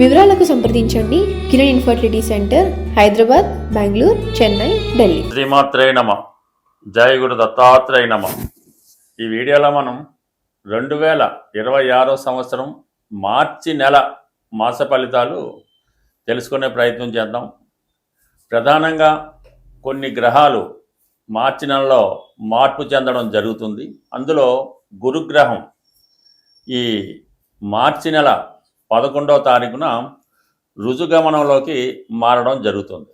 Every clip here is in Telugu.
వివరాలకు సంప్రదించండి. Kiran infertility centre Hyderabad Bengaluru Chennai Delhi. శ్రీమాత్రే నమ. జయ గురు దత్తాత్రేయ నమ. ఈ వీడియోలో మనం రెండు వేల ఇరవై ఆరో సంవత్సరం మార్చి నెల మాస ఫలితాలు తెలుసుకునే ప్రయత్నం చేద్దాం. ప్రధానంగా కొన్ని గ్రహాలు మార్చి నెలలో మార్పు చెందడం జరుగుతుంది. అందులో గురుగ్రహం ఈ మార్చి నెల పదకొండవ తారీఖున రుజుగమనంలోకి మారడం జరుగుతుంది.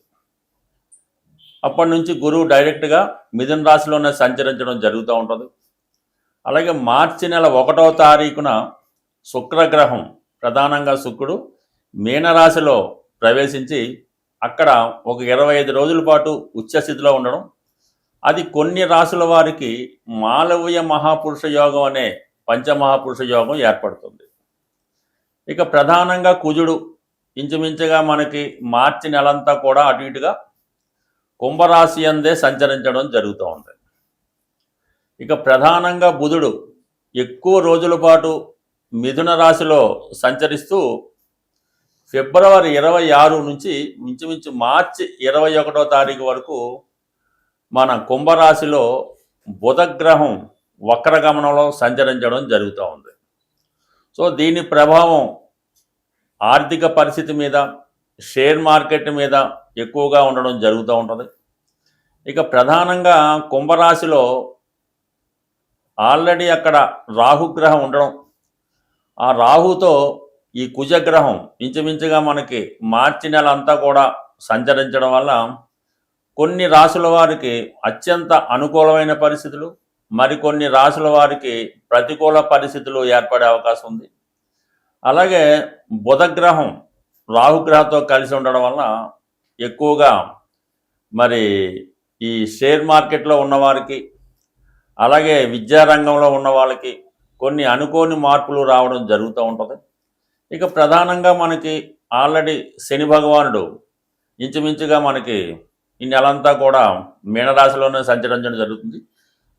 అప్పటి నుంచి గురువు డైరెక్ట్గా మిథున రాశిలోనే సంచరించడం జరుగుతూ ఉంటుంది. అలాగే మార్చి నెల ఒకటవ తారీఖున శుక్రగ్రహం ప్రధానంగా శుక్రుడు మీనరాశిలో ప్రవేశించి అక్కడ ఒక ఇరవై ఐదు రోజుల పాటు ఉచ్చస్థితిలో ఉండడం. అది కొన్ని రాశుల వారికి మాలవీయ మహాపురుష యోగం అనే పంచమహాపురుష యోగం ఏర్పడుతుంది. ఇక ప్రధానంగా కుజుడు ఇంచుమించుగా మనకి మార్చి నెలంతా కూడా అటు ఇటుగా కుంభరాశి అందే సంచరించడం జరుగుతూ ఉంది. ఇక ప్రధానంగా బుధుడు ఎక్కువ రోజుల పాటు మిథున రాశిలో సంచరిస్తూ ఫిబ్రవరి ఇరవై ఆరు నుంచి ఇంచుమించు మార్చి ఇరవై ఒకటో తారీఖు వరకు మన కుంభరాశిలో బుధగ్రహం వక్రగమనంలో సంచరించడం జరుగుతూ ఉంది. సో దీని ప్రభావం ఆర్థిక పరిస్థితి మీద షేర్ మార్కెట్ మీద ఎక్కువగా ఉండడం జరుగుతూ ఉంటుంది. ఇక ప్రధానంగా కుంభరాశిలో ఆల్రెడీ అక్కడ రాహుగ్రహం ఉండడం ఆ రాహుతో ఈ కుజగ్రహం ఇంచుమించుగా మనకి మార్చి నెల అంతా కూడా సంచరించడం వల్ల కొన్ని రాసుల వారికి అత్యంత అనుకూలమైన పరిస్థితులు మరికొన్ని రాసుల వారికి ప్రతికూల పరిస్థితులు ఏర్పడే అవకాశం ఉంది. అలాగే బుధగ్రహం రాహుగ్రహంతో కలిసి ఉండడం వలన ఎక్కువగా మరి ఈ షేర్ మార్కెట్లో ఉన్నవారికి అలాగే విద్యారంగంలో ఉన్న వాళ్ళకి కొన్ని అనుకోని మార్పులు రావడం జరుగుతూ ఉంటుంది. ఇక ప్రధానంగా మనకి ఆల్రెడీ శని భగవానుడు ఇంచుమించుగా మనకి ఈ నెలంతా కూడా మీనరాశిలోనే సంచరించడం జరుగుతుంది.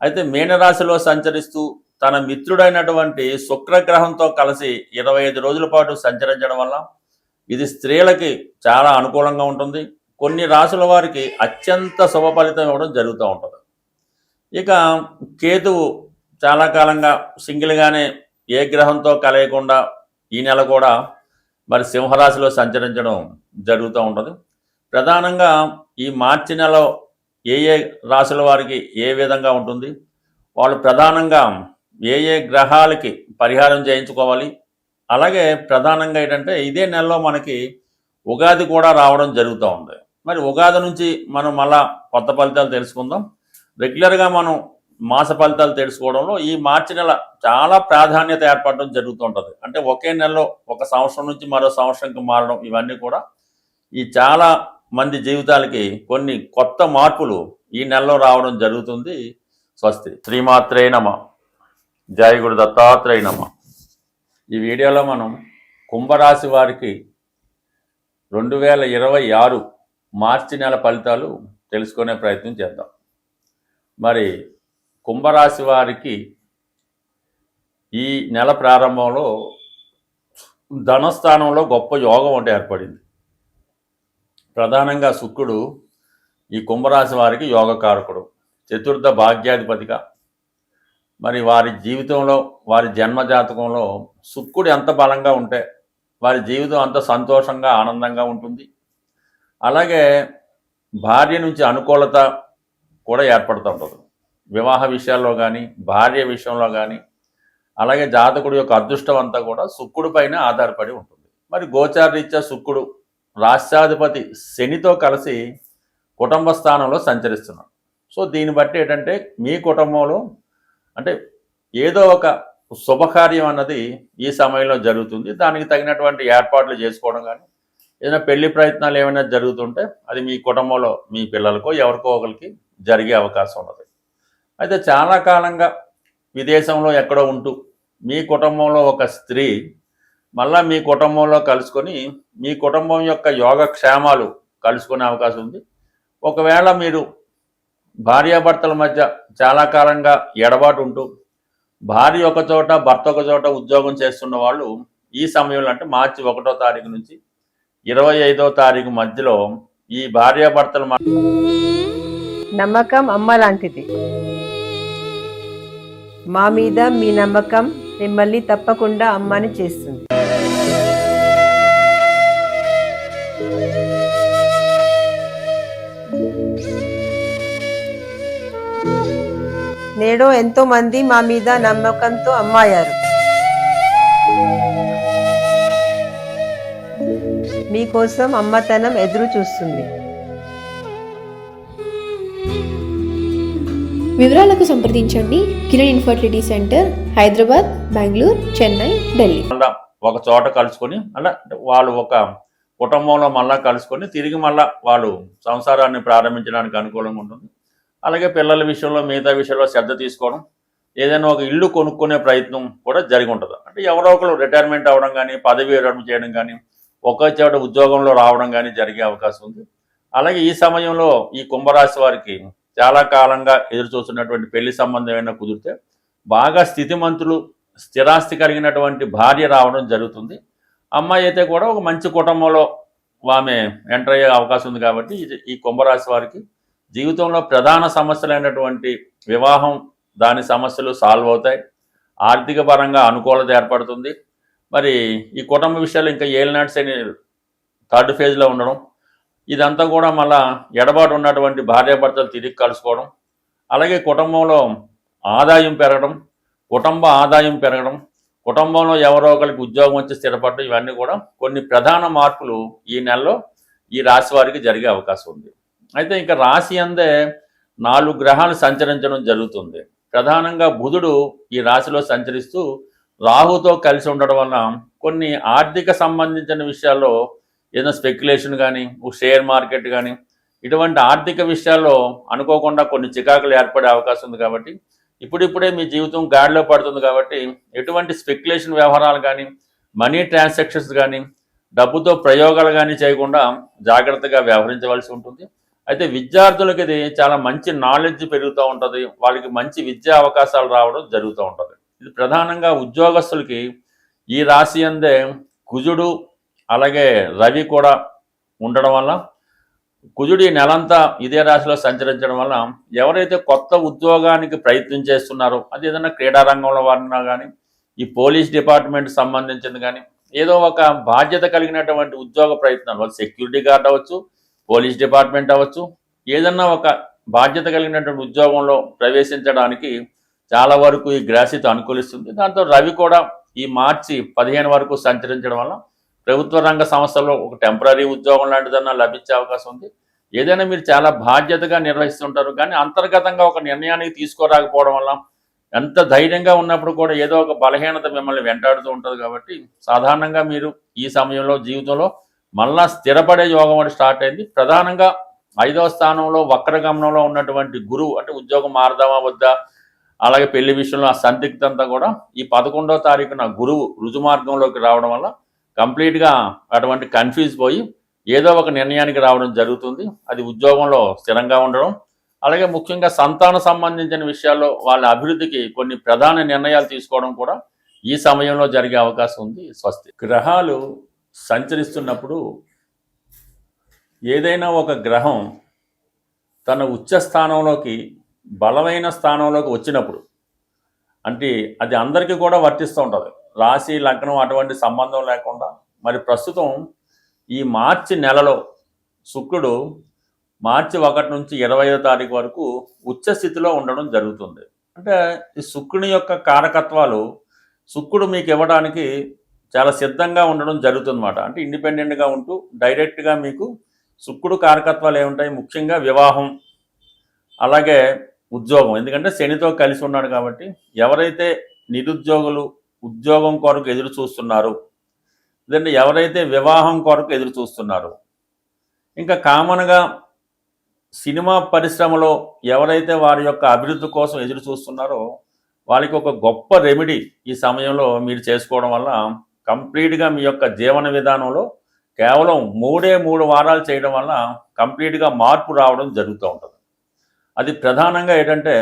అయితే మీనరాశిలో సంచరిస్తూ తన మిత్రుడైనటువంటి శుక్రగ్రహంతో కలిసి ఇరవై ఐదు రోజుల పాటు సంచరించడం వల్ల ఇది స్త్రీలకి చాలా అనుకూలంగా ఉంటుంది. కొన్ని రాసుల వారికి అత్యంత శుభ ఫలితం ఇవ్వడం జరుగుతూ ఉంటుంది. ఇక కేతువు చాలా కాలంగా సింగిల్గానే ఏ గ్రహంతో కలయకుండా ఈ నెల కూడా మరి సింహరాశిలో సంచరించడం జరుగుతూ ఉంటుంది. ప్రధానంగా ఈ మార్చి నెల ఏ ఏ రాశుల వారికి ఏ విధంగా ఉంటుంది? వాళ్ళు ప్రధానంగా ఏ ఏ గ్రహాలకి పరిహారం చేయించుకోవాలి? అలాగే ప్రధానంగా ఏంటంటే ఇదే నెలలో మనకి ఉగాది కూడా రావడం జరుగుతూ ఉంది. మరి ఉగాది నుంచి మనం మళ్ళా కొత్త ఫలితాలు తెలుసుకుందాం. రెగ్యులర్గా మనం మాస ఫలితాలు తెలుసుకోవడంలో ఈ మార్చి నెల చాలా ప్రాధాన్యత ఏర్పడడం జరుగుతూ ఉంటుంది. అంటే ఒకే నెలలో ఒక సంవత్సరం నుంచి మరో సంవత్సరంకి మారడం ఇవన్నీ కూడా ఈ చాలా మంది జీవితాలకి కొన్ని కొత్త మార్పులు ఈ నెలలో రావడం జరుగుతుంది. స్వస్తి. శ్రీమాత్రే నమ. జయ గురు దత్తాత్రేయ నమ. ఈ వీడియోలో మనం కుంభరాశి వారికి రెండు వేల ఇరవై ఆరు మార్చి నెల ఫలితాలు తెలుసుకునే ప్రయత్నం చేద్దాం. మరి కుంభరాశి వారికి ఈ నెల ప్రారంభంలో ధనస్థానంలో గొప్ప యోగం ఒకటి ఏర్పడింది. ప్రధానంగా శుక్రుడు ఈ కుంభరాశి వారికి యోగకారకుడు చతుర్థ భాగ్యాధిపతిగా. మరి వారి జీవితంలో వారి జన్మ జాతకంలో శుక్రుడు ఎంత బలంగా ఉంటే వారి జీవితం అంత సంతోషంగా ఆనందంగా ఉంటుంది. అలాగే భార్య నుంచి అనుకూలత కూడా ఏర్పడుతూ ఉంటుంది. వివాహ విషయాల్లో కానీ భార్య విషయంలో కానీ అలాగే జాతకుడు యొక్క అదృష్టం అంతా కూడా శుక్రుడి పైన ఆధారపడి ఉంటుంది. మరి గోచారరీత్యా శుక్రుడు రాష్ట్రాధిపతి శనితో కలిసి కుటుంబ స్థానంలో సంచరిస్తున్నాడు. సో దీన్ని బట్టి ఏంటంటే మీ కుటుంబంలో అంటే ఏదో ఒక శుభకార్యం అన్నది ఈ సమయంలో జరుగుతుంది. దానికి తగినటువంటి ఏర్పాట్లు చేసుకోవడం కానీ ఏదైనా పెళ్ళి ప్రయత్నాలు ఏమైనా జరుగుతుంటే అది మీ కుటుంబంలో మీ పిల్లలకో ఎవరికో ఒకరికి జరిగే అవకాశం ఉన్నది. అయితే చాలా కాలంగా విదేశంలో ఎక్కడో ఉంటూ మీ కుటుంబంలో ఒక స్త్రీ మళ్ళా మీ కుటుంబంలో కలుసుకొని మీ కుటుంబం యొక్క యోగక్షేమాలు కలుసుకునే అవకాశం ఉంది. ఒకవేళ మీరు భార్యాభర్తల మధ్య చాలా కాలంగా ఎడబాటు ఉంటూ భార్య ఒక చోట భర్త ఒక చోట ఉద్యోగం చేస్తున్న వాళ్ళు ఈ సమయంలో అంటే మార్చి ఒకటో తారీఖు నుంచి ఇరవై ఐదో తారీఖు మధ్యలో ఈ భార్యాభర్తల నమ్మకం అమ్మ లాంటిది. మా మీద మీ నమ్మకం మిమ్మల్ని తప్పకుండా అమ్మని చేస్తుంది. నేడో ఎంతో మంది మా మీద నమ్మకంతో అమ్మాయారు. మీకోసం అమ్మతనం ఎదురు చూస్తుంది. వివరాలకు సంప్రదించండి. Kiran infertility centre Hyderabad Bengaluru Chennai Delhi. మళ్ళా ఒక చోట కలుసుకొని అలా వాళ్ళు ఒక కుటుంబంలో మళ్ళా కలుసుకొని తిరిగి మళ్ళా వాళ్ళు సంసారాన్ని ప్రారంభించడానికి అనుకూలంగా ఉంటుంది. అలాగే పిల్లల విషయంలో మిగతా విషయంలో శ్రద్ధ తీసుకోవడం ఏదైనా ఒక ఇల్లు కొనుక్కునే ప్రయత్నం కూడా జరిగి ఉంటుంది. అంటే ఎవరో ఒకరు రిటైర్మెంట్ అవ్వడం కానీ పదవి విరమణ చేయడం కానీ ఒక చోట ఉద్యోగంలో రావడం కానీ జరిగే అవకాశం ఉంది. అలాగే ఈ సమయంలో ఈ కుంభరాశి వారికి చాలా కాలంగా ఎదురు చూస్తున్నటువంటి పెళ్ళి సంబంధం ఏమైనా కుదిరితే బాగా స్థితిమంతులు స్థిరాస్తి కలిగినటువంటి భార్య రావడం జరుగుతుంది. అమ్మాయి అయితే కూడా ఒక మంచి కుటుంబంలో ఆమె ఎంటర్ అయ్యే అవకాశం ఉంది కాబట్టి ఇది- ఈ కుంభరాశి వారికి జీవితంలో ప్రధాన సమస్యలైనటువంటి వివాహం దాని సమస్యలు సాల్వ్ అవుతాయి. ఆర్థిక పరంగా అనుకూలత ఏర్పడుతుంది. మరి ఈ కుటుంబ విషయాలు ఇంకా ఏలినాటి అని థర్డ్ ఫేజ్లో ఉండడం ఇదంతా కూడా మళ్ళా ఎడబాటు ఉన్నటువంటి భార్యాభర్తలు తిరిగి కలుసుకోవడం అలాగే కుటుంబంలో ఆదాయం పెరగడం కుటుంబ ఆదాయం పెరగడం కుటుంబంలో ఎవరో ఒకరికి ఉద్యోగం వచ్చి స్థిరపడడం ఇవన్నీ కూడా కొన్ని ప్రధాన మార్పులు ఈ నెలలో ఈ రాశి వారికి జరిగే అవకాశం ఉంది. అయితే ఇంకా రాశి అందే నాలుగు గ్రహాలు సంచరించడం జరుగుతుంది. ప్రధానంగా బుధుడు ఈ రాశిలో సంచరిస్తూ రాహుతో కలిసి ఉండడం వలన కొన్ని ఆర్థిక సంబంధించిన విషయాల్లో ఏదైనా స్పెక్యులేషన్ కానీ షేర్ మార్కెట్ కానీ ఇటువంటి ఆర్థిక విషయాల్లో అనుకోకుండా కొన్ని చికాకులు ఏర్పడే అవకాశం ఉంది కాబట్టి ఇప్పుడిప్పుడే మీ జీవితం గాడిలో పడుతుంది కాబట్టి ఎటువంటి స్పెక్యులేషన్ వ్యవహారాలు కానీ మనీ ట్రాన్సాక్షన్స్ కానీ డబ్బుతో ప్రయోగాలు కానీ చేయకుండా జాగ్రత్తగా వ్యవహరించవలసి ఉంటుంది. అయితే విద్యార్థులకి ఇది చాలా మంచి నాలెడ్జ్ పెరుగుతూ ఉంటుంది. వాళ్ళకి మంచి విద్యా అవకాశాలు రావడం జరుగుతూ ఉంటుంది. ఇది ప్రధానంగా ఉద్యోగస్తులకి ఈ రాశి అందే కుజుడు అలాగే రవి కూడా ఉండడం వల్ల కుజుడు ఈ నెలంతా ఇదే రాశిలో సంచరించడం వల్ల ఎవరైతే కొత్త ఉద్యోగానికి ప్రయత్నం చేస్తున్నారో అది ఏదైనా క్రీడారంగంలో వారినా కానీ ఈ పోలీస్ డిపార్ట్మెంట్ సంబంధించింది కానీ ఏదో ఒక బాధ్యత కలిగినటువంటి ఉద్యోగ ప్రయత్నాలు వాళ్ళు సెక్యూరిటీ గార్డ్ అవ్వచ్చు పోలీస్ డిపార్ట్మెంట్ అవ్వచ్చు. ఏదన్నా ఒక బాధ్యత కలిగినటువంటి ఉద్యోగంలో ప్రవేశించడానికి చాలా వరకు ఈ గ్రాసిత అనుకూలిస్తుంది. దాంతో రవి కూడా ఈ మార్చి పదిహేను వరకు సంచరించడం వల్ల ప్రభుత్వ రంగ సంస్థల్లో ఒక టెంపరీ ఉద్యోగం లాంటిదన్నా లభించే అవకాశం ఉంది. ఏదైనా మీరు చాలా బాధ్యతగా నిర్వహిస్తుంటారు కానీ అంతర్గతంగా ఒక నిర్ణయానికి తీసుకోరాకపోవడం వల్ల ఎంత ధైర్యంగా ఉన్నప్పుడు కూడా ఏదో ఒక బలహీనత మిమ్మల్ని వెంటాడుతూ ఉంటుంది కాబట్టి సాధారణంగా మీరు ఈ సమయంలో జీవితంలో మళ్ళా స్థిరపడే యోగం అని స్టార్ట్ అయింది. ప్రధానంగా ఐదవ స్థానంలో వక్రగమనంలో ఉన్నటువంటి గురువు అంటే ఉద్యోగం మారదామా వద్దా అలాగే పెళ్ళి విషయంలో ఆ సందిగ్ధత కూడా ఈ పదకొండో తారీఖున గురువు రుజుమార్గంలోకి రావడం వల్ల కంప్లీట్గా అటువంటి కన్ఫ్యూజ్ పోయి ఏదో ఒక నిర్ణయానికి రావడం జరుగుతుంది. అది ఉద్యోగంలో స్థిరంగా ఉండడం అలాగే ముఖ్యంగా సంతాన సంబంధించిన విషయాల్లో వాళ్ళ అభివృద్ధికి కొన్ని ప్రధాన నిర్ణయాలు తీసుకోవడం కూడా ఈ సమయంలో జరిగే అవకాశం ఉంది. స్వస్తి. గ్రహాలు సంచరిస్తున్నప్పుడు ఏదైనా ఒక గ్రహం తన ఉచ్చ స్థానంలోకి బలమైన స్థానంలోకి వచ్చినప్పుడు అంటే అది అందరికీ కూడా వర్తిస్తూ ఉంటుంది. రాశి లగ్నం అటువంటి సంబంధం లేకుండా మరి ప్రస్తుతం ఈ మార్చి నెలలో శుక్రుడు మార్చి ఒకటి నుంచి ఇరవయో తారీఖు వరకు ఉచ్చ స్థితిలో ఉండడం జరుగుతుంది. అంటే ఈ శుక్రుని యొక్క కారకత్వాలు శుక్రుడు మీకు ఇవ్వడానికి చాలా సిద్ధంగా ఉండడం జరుగుతుందన్నమాట. అంటే ఇండిపెండెంట్గా ఉంటూ డైరెక్ట్గా మీకు శుక్రుడు కారకత్వాలు ఏముంటాయి? ముఖ్యంగా వివాహం అలాగే ఉద్యోగం. ఎందుకంటే శనితో కలిసి ఉన్నాడు కాబట్టి ఎవరైతే నిరుద్యోగులు ఉద్యోగం కొరకు ఎదురు చూస్తున్నారు లేదంటే ఎవరైతే వివాహం కొరకు ఎదురు చూస్తున్నారు ఇంకా కామన్గా సినిమా పరిశ్రమలో ఎవరైతే వారి యొక్క అభివృద్ధి కోసం ఎదురు చూస్తున్నారో వాళ్ళకి ఒక గొప్ప రెమెడీ ఈ సమయంలో మీరు చేసుకోవడం వల్ల కంప్లీట్గా మీ యొక్క జీవన విధానంలో కేవలం మూడే మూడు వారాలు చేయడం వల్ల కంప్లీట్గా మార్పు రావడం జరుగుతూ ఉంటుంది. అది ప్రధానంగా ఏంటంటే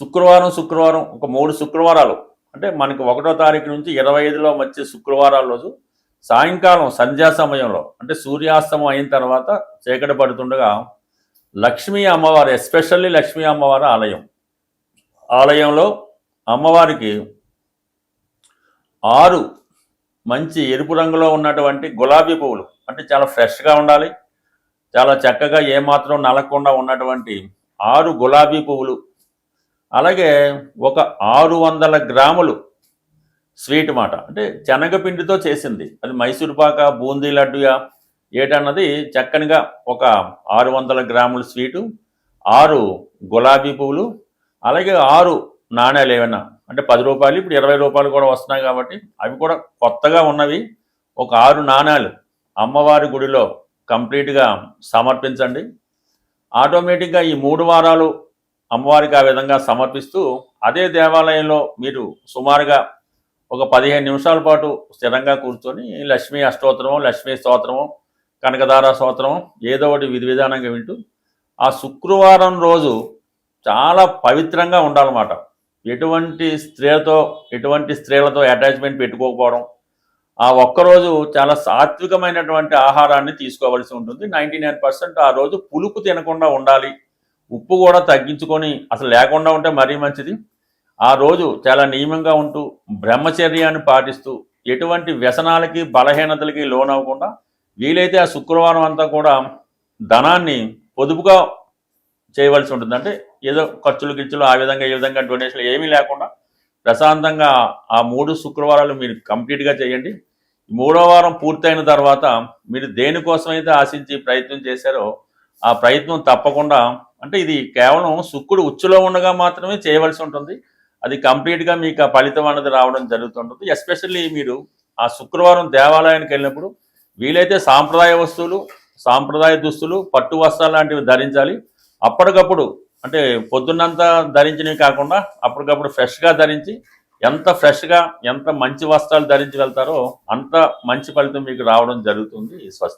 శుక్రవారం శుక్రవారం ఒక మూడు శుక్రవారాలు అంటే మనకి ఒకటో తారీఖు నుంచి ఇరవై ఐదులో వచ్చే శుక్రవారాల రోజు సాయంకాలం సంధ్యా సమయంలో అంటే సూర్యాస్తమం అయిన తర్వాత చీకటి పడుతుండగా లక్ష్మీ అమ్మవారు ఎస్పెషల్లీ లక్ష్మీ అమ్మవారి ఆలయం. ఆలయంలో అమ్మవారికి ఆరు మంచి ఎరుపు రంగులో ఉన్నటువంటి గులాబీ పువ్వులు. అంటే చాలా ఫ్రెష్గా ఉండాలి. చాలా చక్కగా ఏమాత్రం నలగకుండా ఉన్నటువంటి ఆరు గులాబీ పువ్వులు. అలాగే ఒక ఆరు వందల గ్రాములు స్వీట్ మాట. అంటే శనగపిండితో చేసింది. అది మైసూర్పాక బూందీ లడ్డుయా ఏటన్నది చక్కనిగా ఒక ఆరు వందల గ్రాముల స్వీటు ఆరు గులాబీ పువ్వులు అలాగే ఆరు నాణ్యాలు ఏమైనా అంటే పది రూపాయలు ఇప్పుడు ఇరవై రూపాయలు కూడా వస్తున్నాయి కాబట్టి అవి కూడా కొత్తగా ఉన్నవి. ఒక ఆరు నాణాలు అమ్మవారి గుడిలో కంప్లీట్గా సమర్పించండి. ఆటోమేటిక్గా ఈ మూడు వారాలు అమ్మవారికి ఆ విధంగా సమర్పిస్తూ అదే దేవాలయంలో మీరు సుమారుగా ఒక పదిహేను నిమిషాల పాటు స్థిరంగా కూర్చొని లక్ష్మీ అష్టోత్తరము లక్ష్మీ స్తోత్రము కనకదార స్తోత్రము ఏదో ఒకటి విధి విధానంగా వింటూ ఆ శుక్రవారం రోజు చాలా పవిత్రంగా ఉండాలన్నమాట. ఎటువంటి స్త్రీలతో ఎటువంటి స్త్రీలతో అటాచ్మెంట్ పెట్టుకోకపోవడం ఆ ఒక్కరోజు చాలా సాత్వికమైనటువంటి ఆహారాన్ని తీసుకోవాల్సి ఉంటుంది. నైంటీ ఆ రోజు పులుపు తినకుండా ఉండాలి. ఉప్పు కూడా తగ్గించుకొని అసలు లేకుండా ఉంటే మరీ మంచిది. ఆ రోజు చాలా నియమంగా ఉంటూ బ్రహ్మచర్యాన్ని పాటిస్తూ ఎటువంటి వ్యసనాలకి బలహీనతలకి లోనవ్వకుండా వీలైతే ఆ శుక్రవారం అంతా కూడా ధనాన్ని పొదుపుగా చేయవలసి ఉంటుంది. అంటే ఏదో ఖర్చులు గిర్చులు ఆ విధంగా ఈ విధంగా డొనేషన్లు ఏమీ లేకుండా ప్రశాంతంగా ఆ మూడు శుక్రవారాలు మీరు కంప్లీట్గా చేయండి. మూడవ వారం పూర్తయిన తర్వాత మీరు దేనికోసమైతే ఆశించి ప్రయత్నం చేశారో ఆ ప్రయత్నం తప్పకుండా అంటే ఇది కేవలం శుక్రుడు ఉచ్చులో ఉండగా మాత్రమే చేయవలసి ఉంటుంది. అది కంప్లీట్గా మీకు ఆ ఫలితం అనేది రావడం జరుగుతుంటుంది. ఎస్పెషల్లీ మీరు ఆ శుక్రవారం దేవాలయానికి వెళ్ళినప్పుడు వీలైతే సాంప్రదాయ వస్తువులు సాంప్రదాయ దుస్తులు పట్టు వస్త్రాలు లాంటివి ధరించాలి. అప్పటికప్పుడు అంటే పొద్దున్నంతా ధరించినవి కాకుండా అప్పటికప్పుడు ఫ్రెష్గా ధరించి ఎంత ఫ్రెష్గా ఎంత మంచి వస్త్రాలు ధరించి వెళ్తారో అంత మంచి ఫలితం మీకు రావడం జరుగుతుంది. స్వస్తి